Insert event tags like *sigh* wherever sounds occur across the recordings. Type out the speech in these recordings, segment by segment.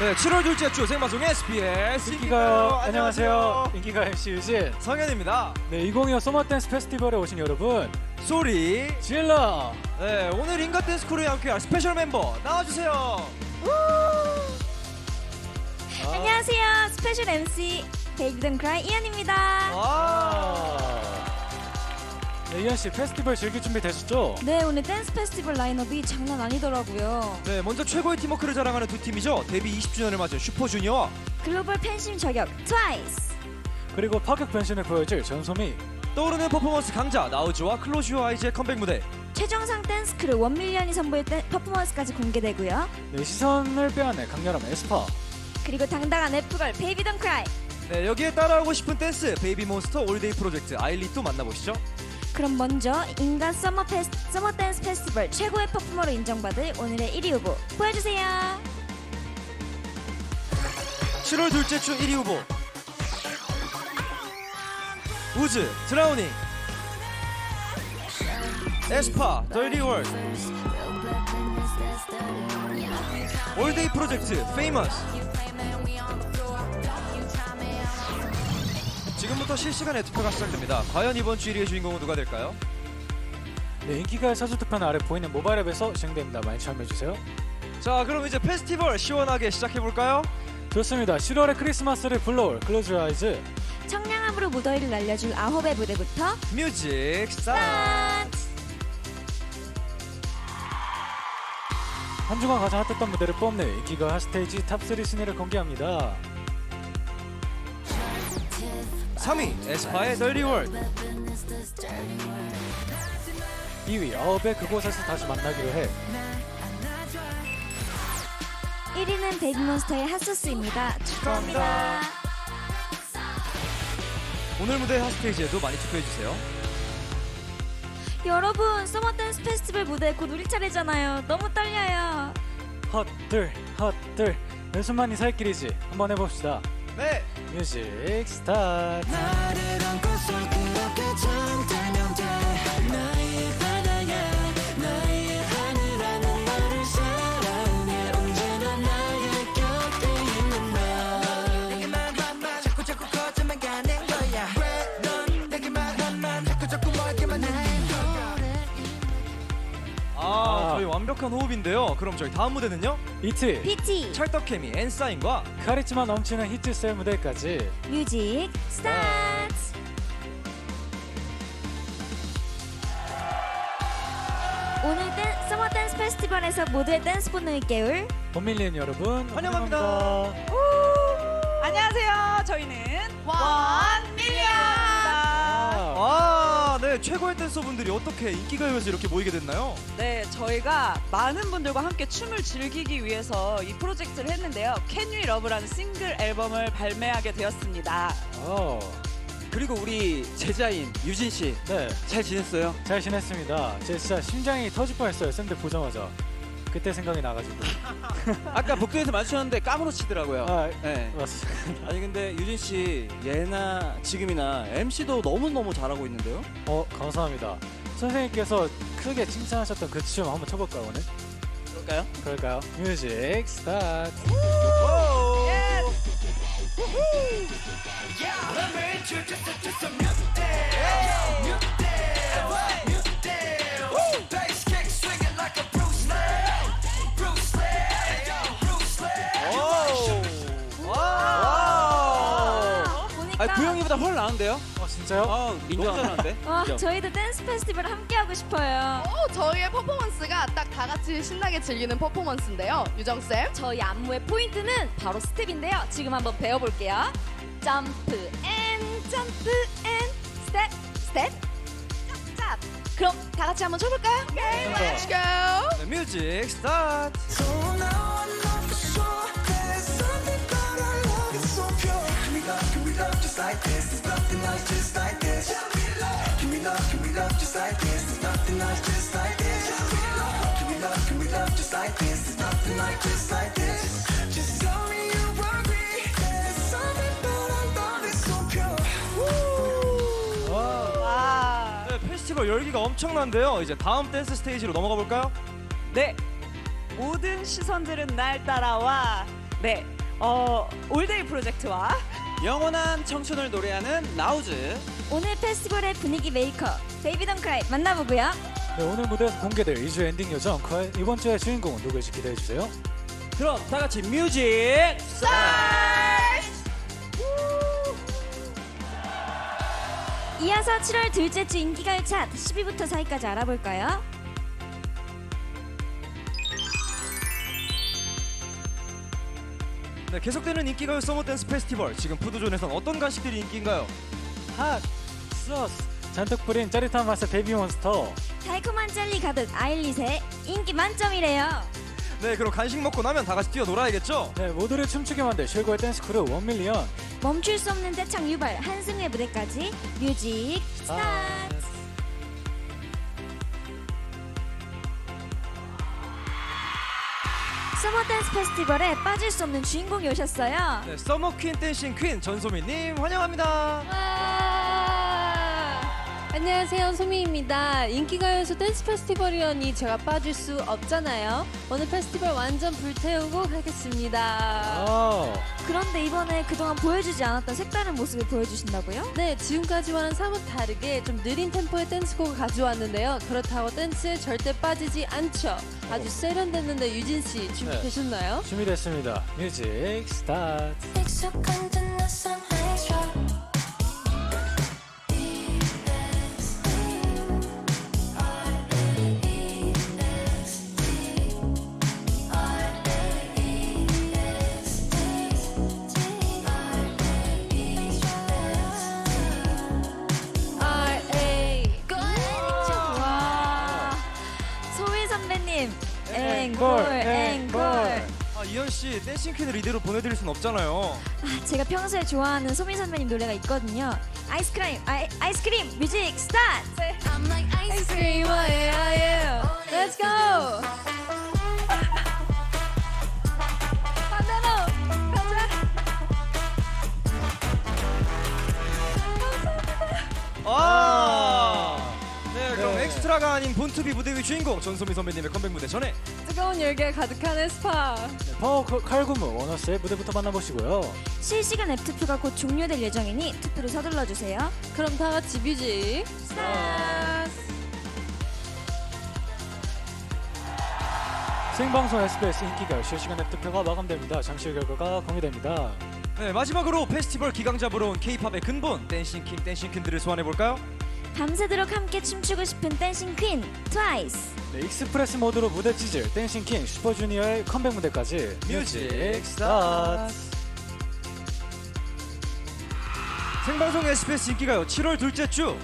네, 7월 둘째 주 생방송 SBS 인기가요. 안녕하세요. 인기가 MC 유진. 성현입니다. 네, 2025 소머댄스 페스티벌에 오신 여러분, 소리. 질러! 네, 오늘 인가 댄스 크루에 함께할 스페셜 멤버 나와주세요. 아, 안녕하세요. 스페셜 MC 베이비던 크라이 이현입니다. 와. 네, 이현 씨 페스티벌 즐길 준비 되셨죠? 네, 오늘 댄스 페스티벌 라인업이 장난 아니더라고요. 네, 먼저 최고의 팀워크를 자랑하는 두 팀이죠. 데뷔 20주년을 맞은 슈퍼주니어와 글로벌 팬심 저격 트와이스. 그리고 파격 변신을 보여줄 전소미. 떠오르는 퍼포먼스 강자 나우즈와 클로즈유 아이즈의 컴백 무대. 최정상 댄스 크루 원밀리언이 선보일 퍼포먼스까지 공개되고요. 네, 시선을 빼앗는 강렬한 에스파. 그리고 당당한 F걸 베이비 던 크라이. 네, 여기에 따라하고 싶은 댄스 베이비 몬스터 올데이 프로젝트 아일리또 만나보시죠. 그럼 먼저 인간 서머 페스, 서머 댄스 페스티벌 최고의 퍼포머로 인정받을 오늘의 1위 후보 보여주세요. 7월 둘째 주 1위 후보. 우즈, 드라우닝. 에스파, 덜리 월드. 올데이 프로젝트, 페이머스. 지금부터 실시간 에 투표가 시작됩니다. 과연 이번 주 1위의 주인공은 누가 될까요? 네, 인기가의 사주 투표는 아래 보이는 모바일 앱에서 진행됩니다. 많이 참여해주세요. 자, 그럼 이제 페스티벌 시원하게 시작해볼까요? 좋습니다. 7월의 크리스마스를 불러올 클로즈 아이즈. 청량함으로 무더위를 날려줄 아홉의 무대부터 뮤직 스타트! 한 주간 가장 핫했던 무대를 뽐내 인기가 핫스테이지 탑3 순위를 공개합니다. 3위, 에스파의 월드. 2위 아홉의 그곳에서 다시 만나기로 해. 1위는 베이비몬스터의 핫소스입니다. 축하합니다. 오늘 무대 핫스테이지에도 많이 투표해주세요. 여러분, 서머 댄스 페스티벌 무대 곧 우리 차례잖아요. 너무 떨려요. 헛들 헛들 왼손만이 살 길이지 한번 해봅시다 네! 뮤직 스타트 완벽한 호흡인데요. 그럼 저희 다음 무대는요? 이트 PT 찰떡케미 엔사인과 카리스마 넘치는 히트셀 무대까지 뮤직 스타트. 오늘 댄, 서머 댄스 페스티벌에서 모두의 댄스 본능을 깨울 본밀리언 여러분 환영합니다. 안녕하세요. 저희는 원 밀리언입 최고의 댄서분들이 어떻게 인기가요에서 이렇게 모이게 됐나요? 네, 저희가 많은 분들과 함께 춤을 즐기기 위해서 이 프로젝트를 했는데요. Can We Love라는 싱글 앨범을 발매하게 되었습니다. 어, 그리고 우리 제자인 유진 씨 네, 잘 지냈어요? 잘 지냈습니다 제 진짜 심장이 터질 뻔했어요 샌들 보자마자 그때 생각이 나가지고 *laughs* 아까 복도에서 마주쳤는데 까무러 치더라고요. 아 네. 맞습니다 아니 근데 유진 씨 예나 지금이나 MC도 너무 너무 잘하고 있는데요. 어 감사합니다 선생님께서 크게 칭찬하셨던 그 춤 한번 춰볼까요 오늘? 그럴까요? 그럴까요? 뮤직 스타트 보니까 아 구영이보다 훨 나은데요? 어 진짜요? 아 너무 잘하는데? 와, 그죠? 저희도 댄스 페스티벌 함께 하고 싶어요. 어, 저희의 퍼포먼스가 딱 다 같이 신나게 즐기는 퍼포먼스인데요. 유정쌤. 저희 안무의 포인트는 바로 스텝인데요. 지금 한번 배워볼게요. 점프 앤 점프 앤 스텝 스텝 짭짭. 그럼 다 같이 한번 쳐볼까요? Okay, let's go. 네, 뮤직 스타트! Just like this? There's nothing else just like this. Can we love, can we love, just like this? There's nothing else just like this. Can we love, can we love, just like this? There's nothing like just like this. Just tell me you agree. There's something about our love is so pure. 와. 네, 페스티벌 열기가 엄청난데요. 이제 다음 댄스 스테이지로 넘어가 볼까요? 네. 모든 시선들은 날 따라와. 네, 어, 올데이 프로젝트와 영원한 청춘을 노래하는 라우즈. 오늘 페스티벌의 분위기 메이커 베이비 던크라이 만나보고요. 네, 오늘 무대에서 공개될 2주 엔딩 요정 과연 이번 주의 주인공은 누구일지 기대해 주세요. 그럼 다 같이 뮤직 이어서 7월 둘째 주 인기가요 차트 10위부터 4위까지 알아볼까요? 네, 계속되는 인기가요 서머 댄스 페스티벌. 지금 푸드존에선 어떤 간식들이 인기인가요? 핫 소스 잔뜩 뿌린 짜릿한 맛의 베이비 몬스터. 달콤한 젤리 가득 아일릿의 인기 만점이래요. 네, 그럼 간식 먹고 나면 다 같이 뛰어 놀아야겠죠? 네, 모두를 춤추게 만들 최고의 댄스 크루 원밀리언. 멈출 수 없는 대창 유발 한승우의 무대까지 뮤직 스타트. 서머 댄스 페스티벌에 빠질 수 없는 주인공이 오셨어요. 네, 서머 퀸 댄싱 퀸 전소민님 환영합니다. 와! 안녕하세요 소미입니다. 인기가요에서 댄스 페스티벌이라니 제가 빠질 수 없잖아요. 오늘 페스티벌 완전 불태우고 가겠습니다. 아, 그런데 이번에 그동안 보여주지 않았던 색다른 모습을 보여주신다고요? 네, 지금까지와는 사뭇 다르게 좀 느린 템포의 댄스곡을 가져왔는데요. 그렇다고 댄스에 절대 빠지지 않죠. 아주 세련됐는데 유진 씨 준비되셨나요? 준비됐습니다. 뮤직 스타트. 익숙한 듯 낯선 하 앵콜, 앵콜 앵콜 아, 이현 씨 댄싱 퀸을 이대로 보내드릴 순 없잖아요. 아, 제가 평소에 좋아하는 소미 선배님 노래가 있거든요 아이스크림 아이, 아이스크림 뮤직 스타트 I'm like ice 아이스크림 아예 아예 Let's go! 반대로 가자! 아! 네, 그럼 네. 엑스트라가 아닌 본투비 무대 위 주인공 전소민 선배님의 컴백 무대 전에 뜨거운 열기가 가득한 에스파 네, 파워 칼- 칼군무 원어스의 무대부터 만나보시고요. 실시간 앱 투표가 곧 종료될 예정이니 투표를 서둘러 주세요 그럼 다 같이 뮤직 스타트 생방송 SBS 인기가 실시간 앱 투표가 마감됩니다. 잠시 후 결과가 공개됩니다. 네, 마지막으로 페스티벌 기강 잡으러 온 K-팝의 근본 댄싱 킹 댄싱 퀸들을 소환해 볼까요? 밤새도록 함께 춤추고 싶은 댄싱 퀸 트와이스 네, 익스프레스 모드로 무대 찢을 댄싱킹 슈퍼주니어의 컴백 무대까지 뮤직 스타트. 생방송 SBS 인기가요 7월 둘째 주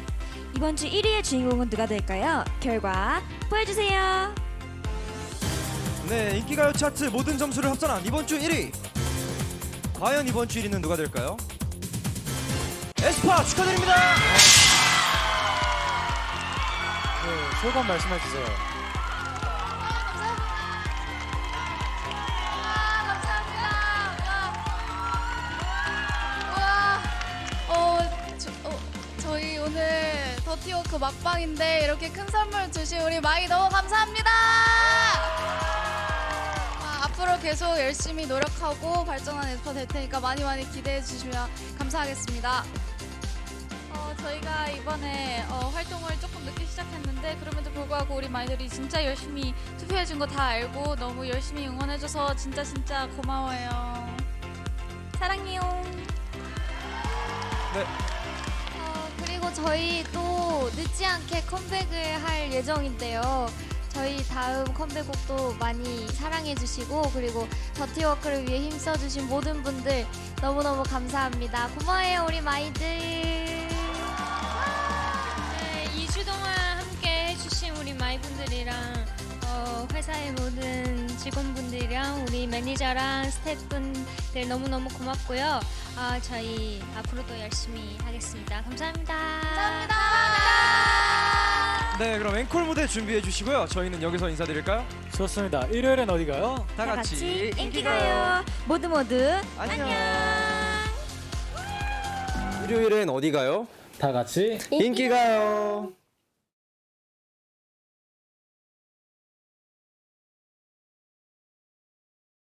이번 주 1위의 주인공은 누가 될까요? 결과 보여주세요 네, 인기가요 차트 모든 점수를 합산한 이번 주 1위. 과연 이번 주 1위는 누가 될까요? 에스파 축하드립니다. 소감 말씀해 주세요. 와, 어, 저, 어, 더티워크 막방인데 이렇게 큰 선물 주신 우리 마이 너무 감사합니다. 아, 앞으로 계속 열심히 노력하고 발전한 에스파 될 테니까 많이 많이 기대해 주시면 감사하겠습니다. 어, 저희가 이번에 어, 활동을 조금 늦게 시작했는데 그럼에도 불구하고 우리 마이들이 진짜 열심히 투표해준 거 다 알고 너무 열심히 응원해줘서 진짜 진짜 고마워요. 사랑해요. 어, 그리고 저희 또 늦지 않게 컴백을 할 예정인데요. 저희 다음 컴백곡도 많이 사랑해주시고 그리고 더티워크를 위해 힘써주신 모든 분들 너무너무 감사합니다. 고마워요 우리 마이들. 직원분들이랑 우리 매니저랑 스태프분들 너무너무 고맙고요. 아, 저희 앞으로도 열심히 하겠습니다. 감사합니다. 감사합니다. 네, 그럼 앵콜 무대 준비해 주시고요. 저희는 여기서 인사드릴까요? 좋습니다. 일요일엔 어디 가요? 다다 같이 같이 인기가요 모두 모두 안녕. 일요일엔 어디 가요? 다 같이 인기 가요.